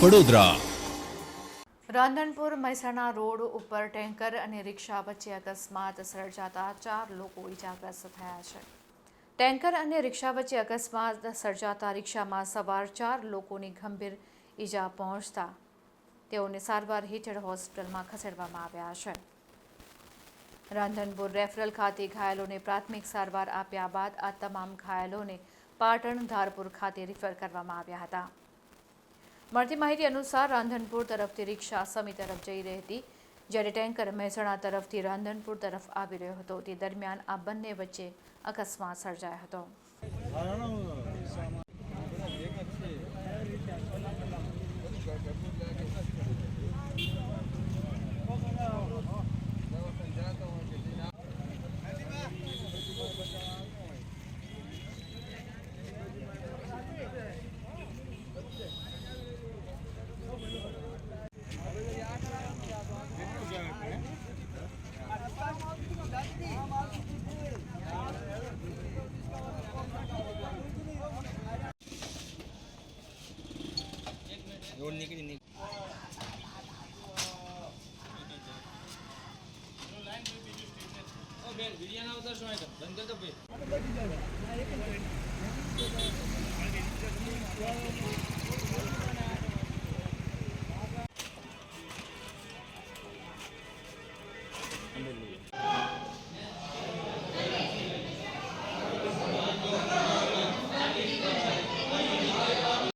Vadodara Radhanpur Mehsana road ઉપર tanker અને રિક્ષા વચ્ચે અકસ્માત સર્જાતા ચાર લોકો ઇજાગ્રસ્ત થયા છે. ટેન્કર અને રિક્ષા વચ્ચે અકસ્માત સર્જાતા રિક્ષામાં સવાર ચાર લોકોની ગંભીર ઈજા પહોંચતા તેઓને સારવાર હેઠળ હોસ્પિટલમાં ખસેડવામાં આવ્યા છે. રાંધનપુર રેફરલ ખાતે ઘાયલોને પ્રાથમિક સારવાર આપ્યા બાદ આ તમામ ઘાયલોને પાટણ ધારપુર ખાતે રિફર કરવામાં આવ્યા હતા. મળતી માહિતી અનુસાર રાંધનપુર તરફથી રિક્ષા સમી તરફ જઈ રહી હતી, જ્યારે ટેન્કર મહેસાણા તરફથી રાંધનપુર તરફ આવી રહ્યો હતો. તે દરમિયાન આ બંને વચ્ચે અકસ્માત સર્જાયો હતો. ડોલ નીકળી નીકળી બેન વીડિયો ના ઉતરશો બંધ કરતો ભાઈ